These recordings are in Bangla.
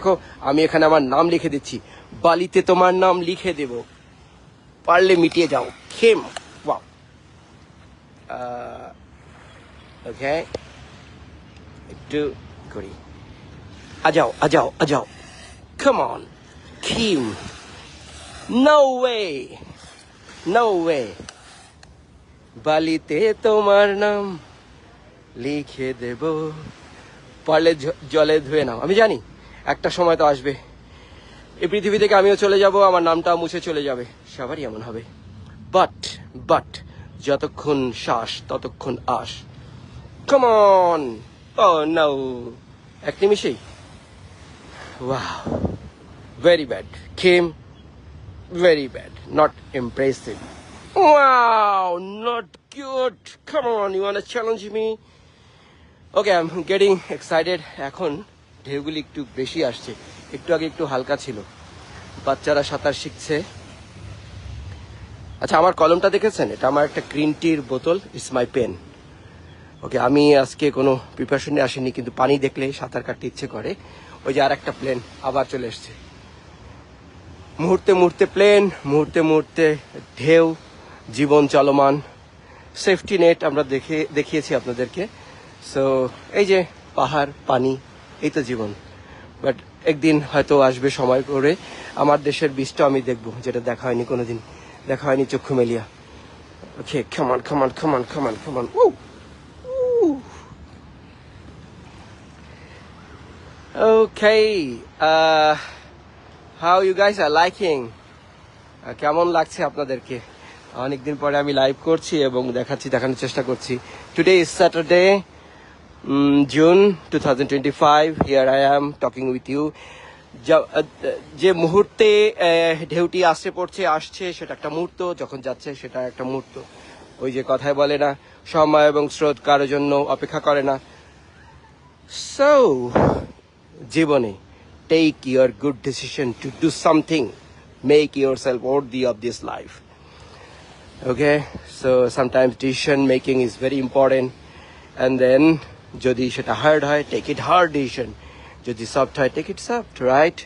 দেখো, আমি এখানে আমার নাম লিখে দিচ্ছি। বালিতে তোমার নাম লিখে দেব। পারলে মিটিয়ে যাও। খেম, ওয়াও। ওকে। একটু করি। আজাও আজাও আজাও কাম অন খিম নো ওয়ে নো ওয়ে বালিতে তোমার নাম লিখে দেব। পারলে জলে ধুয়ে নাও। আমি জানি। একটা সময় তো আসবে। এই পৃথিবী থেকে আমিও চলে যাব আমার নামটা মুছে চলে যাবে। সবারই এমন হবে। বাট বাট যতক্ষণ শ্বাস ততক্ষণ আস কমন নাও এক নিমিষেই। ওয়াও ভেরি ব্যাড খেম very bad, not impressive. Wow, not good. Come on, you wanna challenge me? Okay, I'm getting excited. এখন ঢেউগুলি একটু বেশি আসছে। একটু আগে একটু হালকা ছিল। বাচ্চারা সাঁতার শিখছে। আচ্ছা আমার কলমটা দেখেছেন? এটা আমার একটা গ্রিন টির বোতল। ইটস মাই পেন ওকে, আমি আজকে কোনো প্রিপারেশনে আসিনি, কিন্তু পানি দেখলে সাঁতার কাটতে ইচ্ছে করে। ওই যে আর একটা প্লেন আবার চলে এসছে। মুহূর্তে মুহূর্তে প্লেন মুহূর্তে মুহূর্তে ঢেউ, জীবন চলমান। সেফটি নেট আমরা দেখে, দেখিয়েছি আপনাদেরকে। সো এই যে পাহাড়, পানি এই তো জীবন। বাট একদিন হয়তো আসবে সময় করে আমার দেশের বীজটা আমি দেখব যেটা দেখা হয়নি কোনোদিন। দেখা হয়নি চক্ষু মেলিয়া। ওকে খামান খামান খামান খামান খামান ও Okay, uh, how you guys are liking? কেমন লাগছে আপনাদেরকে? অনেকদিন পরে আমি লাইভ করছি এবং দেখাচ্ছি দেখানোর চেষ্টা করছি। Today is Saturday two thousand twenty five here I am talking with you যে মুহূর্তে ঢেউটি আসছে, পড়ছে, আসছে, সেটা একটা মুহূর্ত, যখন যাচ্ছে সেটা একটা মুহূর্ত। ওই যে কথায় বলে না, সময় এবং স্রোত কারোর জন্য অপেক্ষা করে না। সো জীবনে take your good decision to do something make yourself or the of this life okay? So, sometimes decision making is very important. And then যদি সেটা হার্ড হয় টেক ইট হার্ড ডিসিশন যদি সফট হয় take it soft right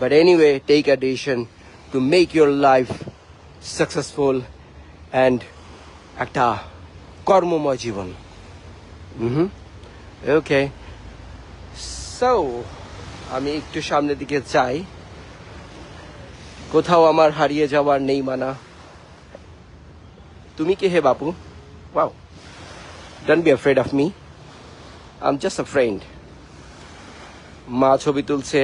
but anyway take a decision to make your life successful and একটা কর্মময় জীবন. হুম ওকে সো আমি একটু সামনের দিকে চাই কোথাও আমার হারিয়ে যাওয়ার নেই মানা। তুমি কে হে বাপু? Wow don't be afraid of me I am just a friend মা ছবি তুলছে।